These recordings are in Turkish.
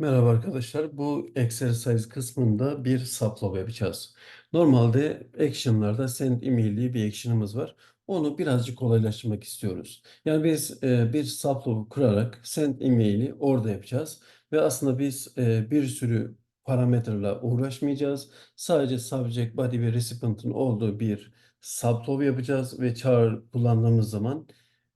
Merhaba arkadaşlar. Bu exercise kısmında bir sublob yapacağız. Normalde action'larda send diye bir action'ımız var. Onu birazcık kolaylaştırmak istiyoruz. Yani biz e, bir sublob'u kurarak send email'i orada yapacağız. Ve aslında biz e, bir sürü parametrelerle uğraşmayacağız. Sadece subject, body ve recipient'ın olduğu bir sublob yapacağız ve çağrı kullandığımız zaman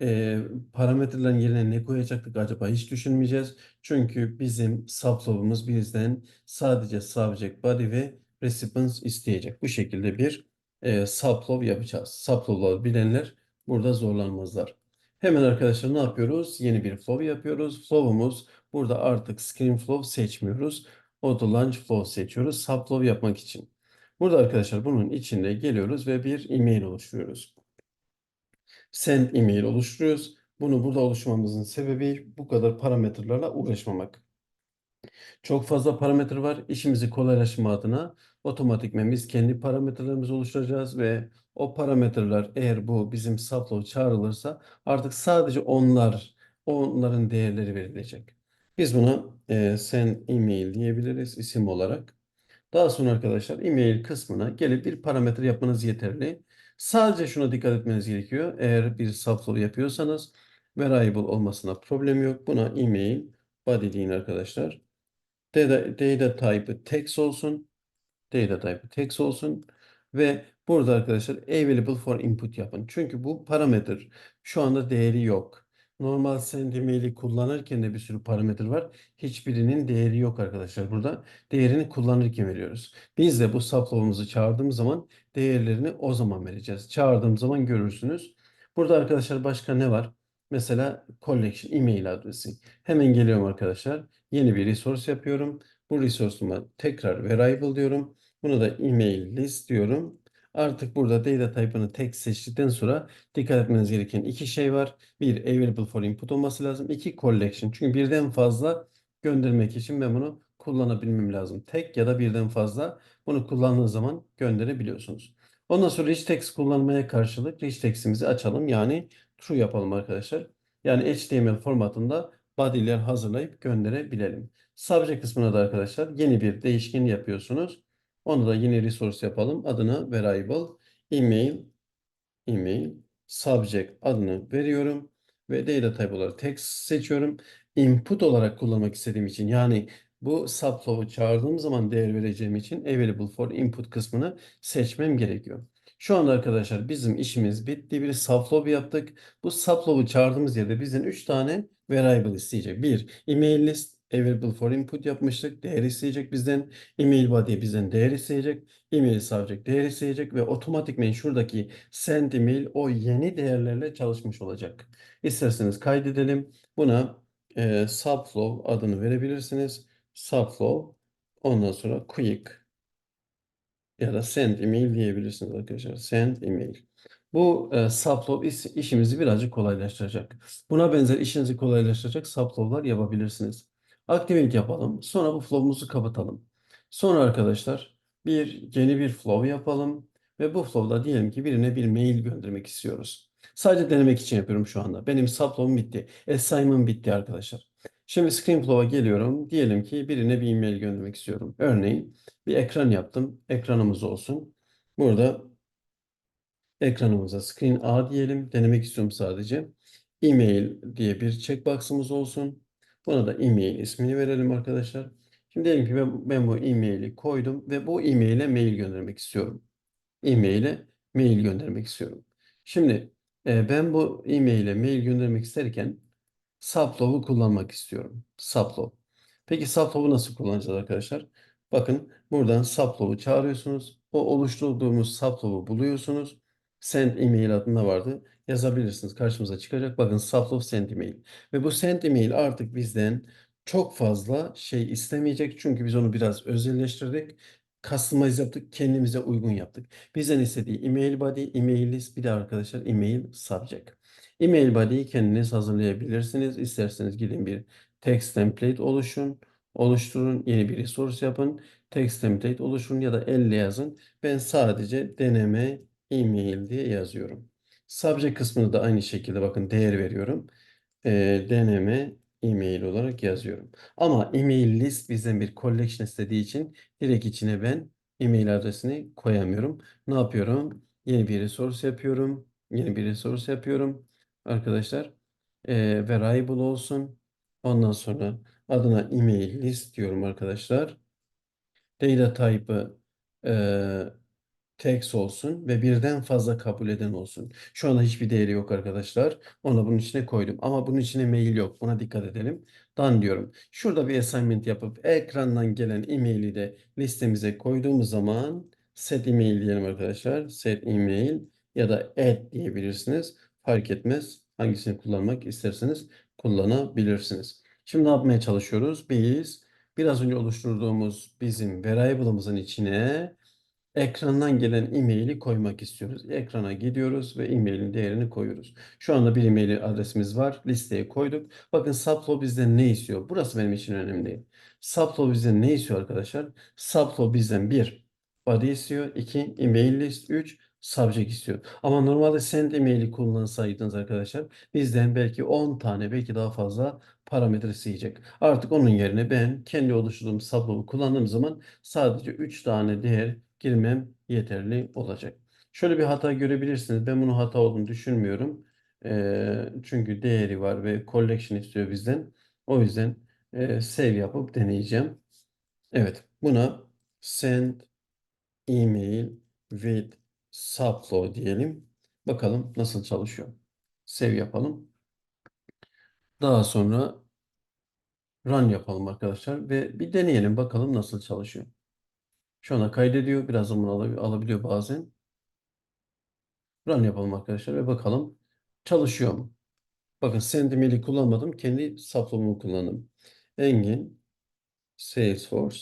e, parametrelerin yerine ne koyacaktık acaba hiç düşünmeyeceğiz. Çünkü bizim sublob'umuz bizden sadece subject, body ve recipients isteyecek. Bu şekilde bir e, sublob yapacağız. Sublob'ları bilenler burada zorlanmazlar. Hemen arkadaşlar ne yapıyoruz? Yeni bir flow yapıyoruz. Flow'umuz burada artık screen flow seçmiyoruz. Auto launch flow seçiyoruz. Subflow yapmak için. Burada arkadaşlar bunun içinde geliyoruz ve bir email oluşturuyoruz. Send email oluşturuyoruz. Bunu burada oluşturmamızın sebebi bu kadar parametrelerle uğraşmamak. Çok fazla parametre var. İşimizi kolaylaştırma adına otomatikmen biz kendi parametrelerimizi oluşturacağız ve o parametreler eğer bu bizim subflow çağrılırsa artık sadece onlar, onların değerleri verilecek. Biz buna e, send email diyebiliriz isim olarak. Daha sonra arkadaşlar e-mail kısmına gelip bir parametre yapmanız yeterli. Sadece şuna dikkat etmeniz gerekiyor. Eğer bir subflow yapıyorsanız variable olmasına problem yok. Buna email body deyin arkadaşlar. Data, data type'ı text olsun. Data type'ı text olsun. Ve burada arkadaşlar available for input yapın. Çünkü bu parametre şu anda değeri yok. Normal send email'i kullanırken de bir sürü parametre var. Hiçbirinin değeri yok arkadaşlar burada. Değerini kullanırken veriyoruz. Biz de bu subflow'umuzu çağırdığımız zaman değerlerini o zaman vereceğiz. Çağırdığım zaman görürsünüz. Burada arkadaşlar başka ne var? Mesela collection email adresi. Hemen geliyorum arkadaşlar. Yeni bir resource yapıyorum. Bu resource'uma tekrar variable diyorum. Bunu da email list diyorum. Artık burada data type'ını text seçtikten sonra dikkat etmeniz gereken iki şey var. Bir available for input olması lazım. İki collection. Çünkü birden fazla göndermek için ben bunu kullanabilmem lazım. Tek ya da birden fazla bunu kullandığınız zaman gönderebiliyorsunuz. Ondan sonra rich text kullanmaya karşılık rich text'imizi açalım. Yani true yapalım arkadaşlar. Yani HTML formatında body'ler hazırlayıp gönderebilelim. Subject kısmına da arkadaşlar yeni bir değişken yapıyorsunuz. Onu da yine resource yapalım. Adına variable email email subject adını veriyorum ve data type olarak text seçiyorum. Input olarak kullanmak istediğim için yani bu subflow'u çağırdığım zaman değer vereceğim için available for input kısmını seçmem gerekiyor. Şu anda arkadaşlar bizim işimiz bitti. Bir subflow yaptık. Bu subflow'u çağırdığımız yerde bizden 3 tane variable isteyecek. Bir email list available for input yapmıştık. Değer isteyecek bizden. Email body bizden değer isteyecek. Email subject değer isteyecek ve otomatikmen şuradaki send email o yeni değerlerle çalışmış olacak. İsterseniz kaydedelim. Buna e, subflow adını verebilirsiniz. Subflow ondan sonra quick ya da send email diyebilirsiniz arkadaşlar. Send email. Bu e, subflow iş, işimizi birazcık kolaylaştıracak. Buna benzer işinizi kolaylaştıracak subflow'lar yapabilirsiniz. Activate yapalım. Sonra bu flow'umuzu kapatalım. Sonra arkadaşlar bir yeni bir flow yapalım. Ve bu flow'da diyelim ki birine bir mail göndermek istiyoruz. Sadece denemek için yapıyorum şu anda. Benim subflow'um bitti. Assignment bitti arkadaşlar. Şimdi ScreenFlow'a geliyorum. Diyelim ki birine bir e-mail göndermek istiyorum. Örneğin bir ekran yaptım. Ekranımız olsun. Burada ekranımıza Screen A diyelim. Denemek istiyorum sadece. E-mail diye bir checkbox'ımız olsun. Buna da e-mail ismini verelim arkadaşlar. Şimdi diyelim ki ben, ben bu e-maili koydum ve bu e-maile mail göndermek istiyorum. E-maile mail göndermek istiyorum. Şimdi e, ben bu e-maile mail göndermek isterken Subflow'u kullanmak istiyorum. Subflow. Peki Subflow'u nasıl kullanacağız arkadaşlar? Bakın buradan Subflow'u çağırıyorsunuz. O oluşturduğumuz Subflow'u buluyorsunuz. Send email adında vardı. Yazabilirsiniz. Karşımıza çıkacak. Bakın Subflow send email. Ve bu send email artık bizden çok fazla şey istemeyecek. Çünkü biz onu biraz özelleştirdik. Customize yaptık. Kendimize uygun yaptık. Bizden istediği email body, email list bir de arkadaşlar email subject. Email body'yi kendiniz hazırlayabilirsiniz. İsterseniz gidin bir text template oluşun. Oluşturun. Yeni bir resource yapın. Text template oluşturun ya da elle yazın. Ben sadece deneme email diye yazıyorum. Subject kısmını da aynı şekilde bakın değer veriyorum. Ee, deneme e-mail olarak yazıyorum. Ama e-mail list bizden bir collection istediği için direkt içine ben e-mail adresini koyamıyorum. Ne yapıyorum? Yeni bir resource yapıyorum. Yeni bir resource yapıyorum. Arkadaşlar eee variable olsun. Ondan sonra adına e-mail list diyorum arkadaşlar. Data type'ı eee text olsun ve birden fazla kabul eden olsun. Şu anda hiçbir değeri yok arkadaşlar. Onu da bunun içine koydum. Ama bunun içine mail yok. Buna dikkat edelim. Done diyorum. Şurada bir assignment yapıp ekrandan gelen e-maili de listemize koyduğumuz zaman set email diyelim arkadaşlar. Set email ya da add diyebilirsiniz. Fark etmez. Hangisini kullanmak isterseniz kullanabilirsiniz. Şimdi ne yapmaya çalışıyoruz? Biz biraz önce oluşturduğumuz bizim variable'ımızın içine ekrandan gelen e-maili koymak istiyoruz. Ekrana gidiyoruz ve e-mailin değerini koyuyoruz. Şu anda bir e-mail adresimiz var. Listeye koyduk. Bakın subflow bizden ne istiyor? Burası benim için önemli değil. Subflow bizden ne istiyor arkadaşlar? Subflow bizden bir body istiyor. 2 e-mail list. 3 subject istiyor. Ama normalde send e-maili kullansaydınız arkadaşlar bizden belki 10 tane belki daha fazla parametre isteyecek. Artık onun yerine ben kendi oluşturduğum subflow'u kullandığım zaman sadece 3 tane değer girmem yeterli olacak. Şöyle bir hata görebilirsiniz. Ben bunun hata olduğunu düşünmüyorum. Eee, çünkü değeri var ve collection istiyor bizden. O yüzden eee, save yapıp deneyeceğim. Evet, buna send email with subflow diyelim. Bakalım nasıl çalışıyor. Save yapalım. Daha sonra run yapalım arkadaşlar ve bir deneyelim bakalım nasıl çalışıyor. Şu anda kaydediyor. Biraz zaman alab- alabiliyor bazen. Run yapalım arkadaşlar ve bakalım çalışıyor mu? Bakın Sentinel'i kullanmadım. Kendi supplement'ımı kullandım. Engin Salesforce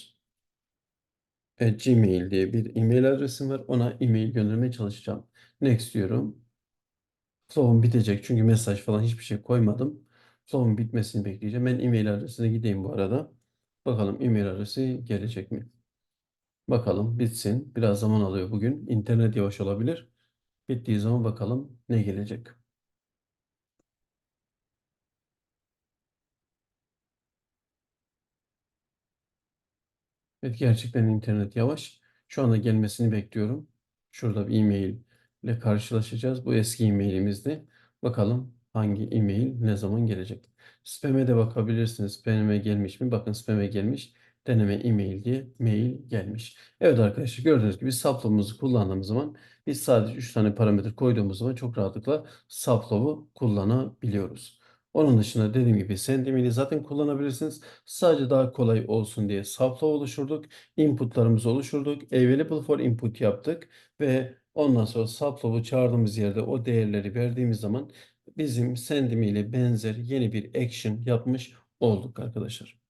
e, Gmail diye bir e-mail adresim var. Ona e-mail göndermeye çalışacağım. Next diyorum. Flow'um bitecek çünkü mesaj falan hiçbir şey koymadım. Flow'un bitmesini bekleyeceğim. Ben e-mail adresine gideyim bu arada. Bakalım e-mail adresi gelecek mi? Bakalım bitsin. Biraz zaman alıyor bugün. İnternet yavaş olabilir. Bittiği zaman bakalım ne gelecek. Evet gerçekten internet yavaş. Şu anda gelmesini bekliyorum. Şurada bir e-mail ile karşılaşacağız. Bu eski e-mailimizdi. Bakalım hangi e-mail ne zaman gelecek. Spam'e de bakabilirsiniz. Spam'e gelmiş mi? Bakın spam'e gelmiş. Deneme e-mail diye mail gelmiş. Evet arkadaşlar gördüğünüz gibi subflow'umuzu kullandığımız zaman biz sadece 3 tane parametre koyduğumuz zaman çok rahatlıkla subflow'u kullanabiliyoruz. Onun dışında dediğim gibi send email'i zaten kullanabilirsiniz. Sadece daha kolay olsun diye subflow oluşturduk. Inputlarımızı oluşturduk. Available for input yaptık ve ondan sonra subflow'u çağırdığımız yerde o değerleri verdiğimiz zaman bizim send email'e benzer yeni bir action yapmış olduk arkadaşlar.